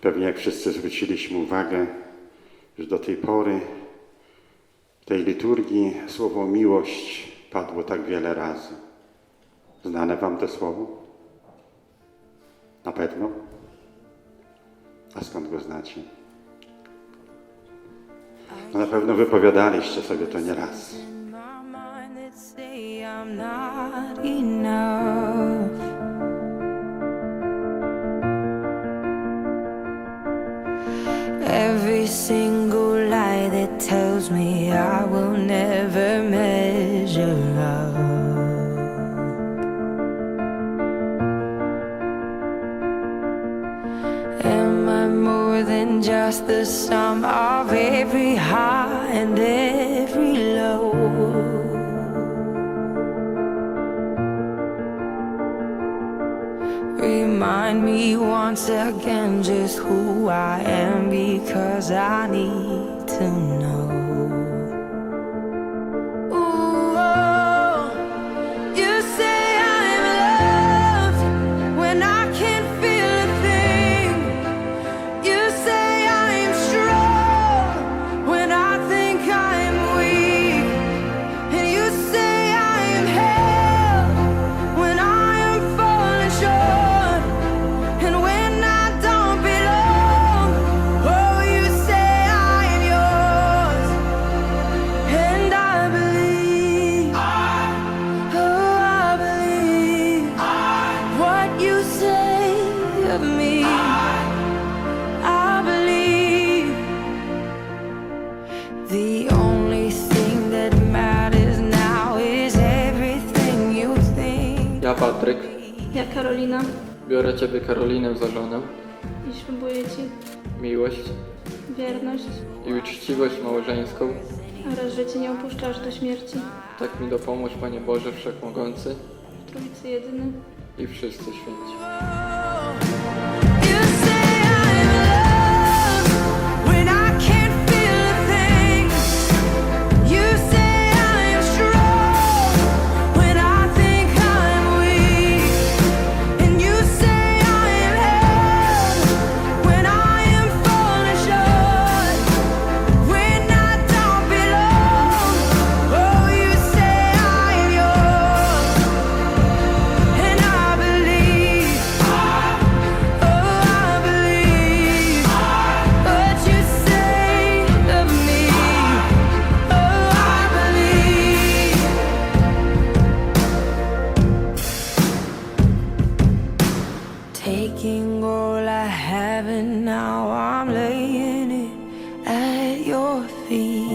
Pewnie jak wszyscy zwróciliśmy uwagę, że do tej pory w tej liturgii słowo miłość padło tak wiele razy. Znane wam to słowo? Na pewno? A skąd go znacie? No na pewno wypowiadaliście sobie to nieraz. enough. Single lie that tells me I will never measure up. Am I more than just the sum of every high and every low? Remind me once again just who I am because I need to know. Patryk, Ja, Karolina, biorę Ciebie, Karolinę, za żonę, i ślubuję Ci miłość wierność i uczciwość małżeńską. oraz, że Cię nie opuszczasz do śmierci. Tak mi dopomóż, Panie Boże Wszechmogący W Trójcy Jedyny. i wszyscy święci. and now I'm laying it at your feet.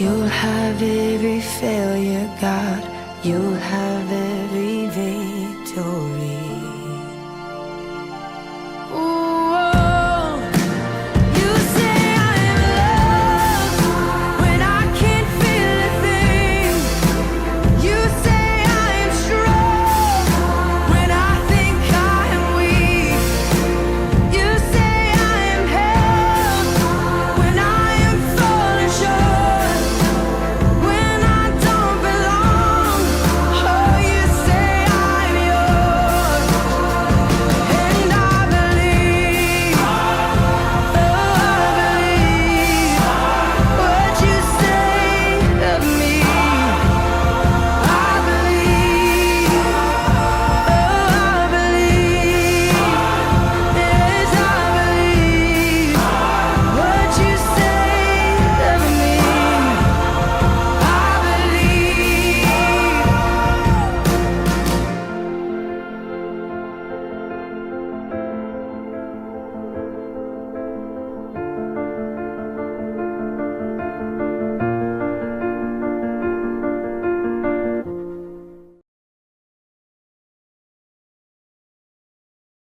You'll have every failure, God. You'll have every victory.